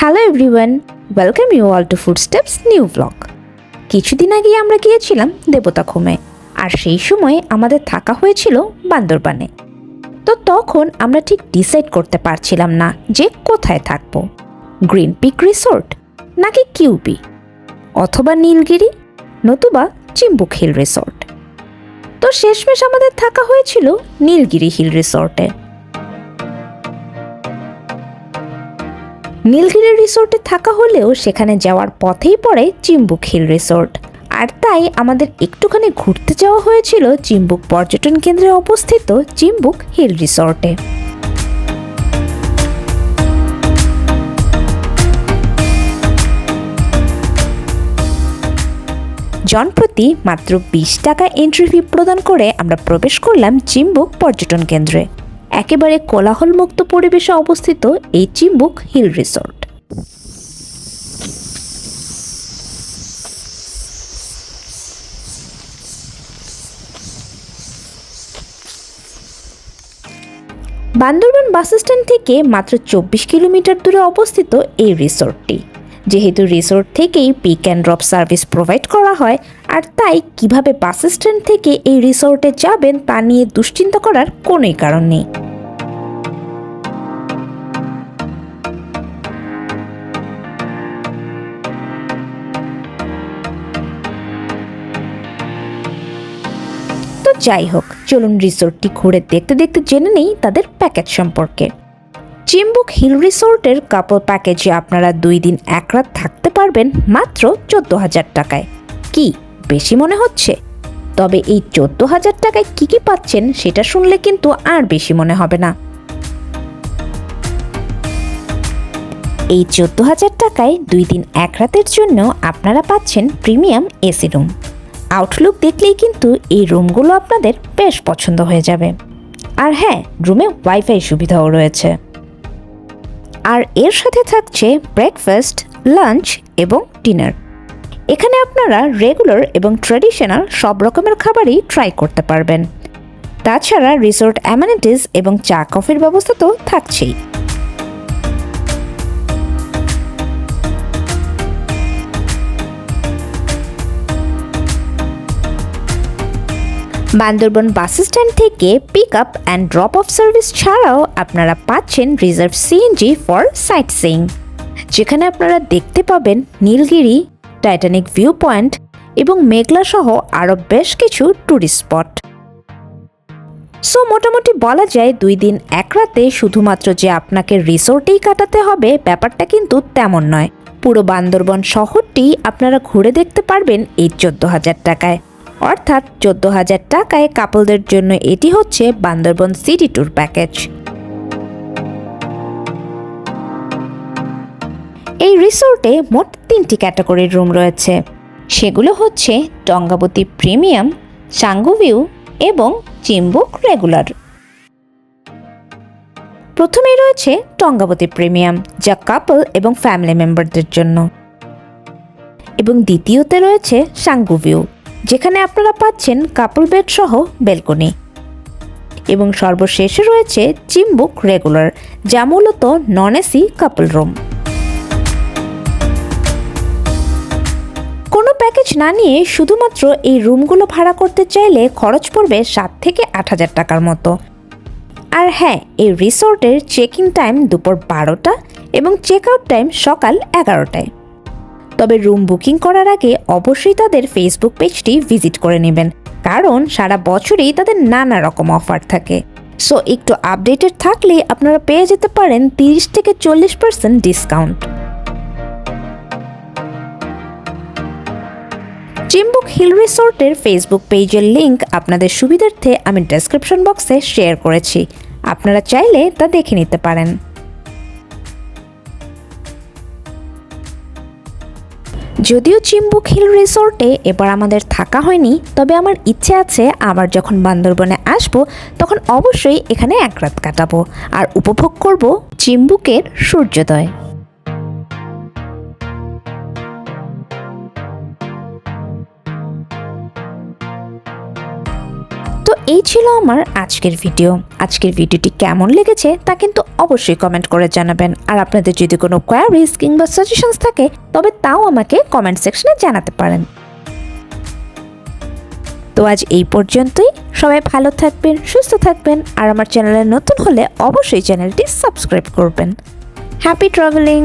Hello everyone, welcome you all to food steps new blog. কিছুদিন আগে আমরা গিয়েছিলাম দেবতাখুমে আর সেই সময় আমাদের থাকা হয়েছিল বান্দরবানে। তো তখন আমরা ঠিক ডিসাইড করতে পারছিলাম না যে কোথায় থাকব। গ্রিন পিক রিসোর্ট নাকি কিউবি অথবা নীলগিরি, নতুবা চিম্বুক হিল রিসোর্ট। তো শেষমেশ আমাদের থাকা হয়েছিল নীলগিরি হিল রিসোর্টে। নীলগিরি রিসোর্টে থাকা হলেও সেখানে যাওয়ার পথেই পড়ে চিম্বুক হিল রিসোর্ট আর তাই আমাদের একটুখানি ঘুরতে যাওয়া হয়েছিল চিম্বুক পর্যটন কেন্দ্রে অবস্থিত চিম্বুক হিল রিসোর্টে জনপ্রতি মাত্র বিশ টাকা এন্ট্রি ফি প্রদান করে আমরা প্রবেশ করলাম চিম্বুক পর্যটন কেন্দ্রে। একেবারে কোলাহলমুক্ত পরিবেশে অবস্থিত এই Chimbuk hill resort. Bandarban bus stand থেকে মাত্র চব্বিশ কিলোমিটার দূরে অবস্থিত এই রিসোর্টটি। যেহেতু রিসোর্ট থেকেই pick and drop service provide করা হয় আর তাই কীভাবে বাস স্ট্যান্ড থেকে এই রিসোর্টে যাবেন তা নিয়ে দুশ্চিন্তা করার কোনোই কারণ নেই। তো যাই হোক, চলুন রিসোর্টটি ঘুরে দেখতে দেখতে জেনে নেই তাদের প্যাকেজ সম্পর্কে। চিম্বুক হিল রিসোর্টের কাপল প্যাকেজে আপনারা দুই দিন এক রাত থাকতে পারবেন মাত্র চোদ্দ হাজার টাকায়। কি? বেশি মনে হচ্ছে। তবে এই চোদ্দ হাজার টাকায় কি কি পাচ্ছেন সেটা শুনলে কিন্তু আর বেশি মনে হবে না। এই চোদ্দ হাজার টাকায় দুই দিন এক রাতের জন্য আপনারা পাচ্ছেন প্রিমিয়াম এসি রুম। আউটলুক দেখলেই কিন্তু এই রুমগুলো আপনাদের বেশ পছন্দ হয়ে যাবে। আর হ্যাঁ রুমে ওয়াইফাই সুবিধাও রয়েছে। আর এর সাথে থাকছে ব্রেকফাস্ট লাঞ্চ এবং ডিনার এখানে আপনারা রেগুলার এবং ট্র্যাডিশনাল সব রকমের খাবারই ট্রাই করতে পারবেন। তাছাড়া রিসোর্ট অ্যামানিটিস এবং চা কফির ব্যবস্থা তো থাকছেই। বান্দরবন বাস স্ট্যান্ড থেকে pick up and drop off service ছাড়াও আপনারা পাচ্ছেন reserve CNG for sightseeing যেখানে আপনারা দেখতে পাবেন নীলগিরি টাইটানিক ভিউ পয়েন্ট এবং মেঘলা সহ আরও বেশ কিছু ট্যুরিস্ট স্পট সো মোটামুটি বলা যায় দুই দিন এক রাতে শুধুমাত্র যে আপনাকে রিসোর্টেই কাটাতে হবে, ব্যাপারটা কিন্তু তেমন নয়। পুরো বান্দরবন শহরটি আপনারা ঘুরে দেখতে পারবেন এই চোদ্দ হাজার টাকায়। অর্থাৎ চোদ্দ হাজার টাকায় কাপলদের জন্য এটি হচ্ছে বান্দরবন সিটি ট্যুর প্যাকেজ এই রিসোর্টে মোট তিনটি ক্যাটাগরির রুম রয়েছে। সেগুলো হচ্ছে টঙ্গাবতী প্রিমিয়াম সাঙ্গু ভিউ এবং চিম্বুক রেগুলার। প্রথমেই রয়েছে টঙ্গাবতী প্রিমিয়াম, যা কাপল এবং ফ্যামিলি মেম্বারদের জন্য। এবং দ্বিতীয়তে রয়েছে সাঙ্গু ভিউ যেখানে আপনারা পাচ্ছেন কাপল বেড সহ বেলকনি এবং সর্বশেষে রয়েছে চিম্বুক রেগুলার, যা মূলত non AC couple room package না নিয়ে শুধুমাত্র এই রুমগুলো ভাড়া করতে চাইলে খরচ পড়বে সাত থেকে আট হাজার টাকার মতো। আর হ্যাঁ এই রিসোর্টের চেক ইন টাইম দুপুর বারোটা এবং চেক আউট টাইম সকাল এগারোটায়। তবে রুম বুকিং করার আগে অবশ্যই তাদের ফেসবুক পেজটি ভিজিট করে নেবেন, কারণ সারা বছরই তাদের নানা রকম অফার থাকে। সো একটু আপডেটেড থাকলে আপনারা পেয়ে যেতে পারেন তিরিশ থেকে চল্লিশ পার্সেন্ট ডিসকাউন্ট চিম্বুক হিল রিসোর্টের ফেসবুক পেজের লিংক আপনাদের সুবিধার্থে আমি ডেসক্রিপশন বক্সে শেয়ার করেছি। আপনারা চাইলে তা দেখে নিতে পারেন। যদিও চিম্বুক হিল রিসোর্টে এবার আমাদের থাকা হয়নি, তবে আমার ইচ্ছে আছে আবার যখন বান্দরবনে আসব, তখন অবশ্যই এখানে এক রাত কাটাবো, আর উপভোগ করব চিম্বুকের সূর্যোদয়। তো এই ছিল আমার আজকের ভিডিও। আজকের ভিডিওটি কেমন লেগেছে তা কিন্তু অবশ্যই কমেন্ট করে জানাবেন। আর আপনাদের যদি কোনো কোয়ারিজ কিংবা সাজেশনস থাকে, তবে তাও আমাকে কমেন্ট সেকশনে জানাতে পারেন। তো আজ এই পর্যন্তই। সবাই ভালো থাকবেন, সুস্থ থাকবেন, আর আমার চ্যানেলে নতুন হলে অবশ্যই চ্যানেলটি সাবস্ক্রাইব করবেন। Happy travelling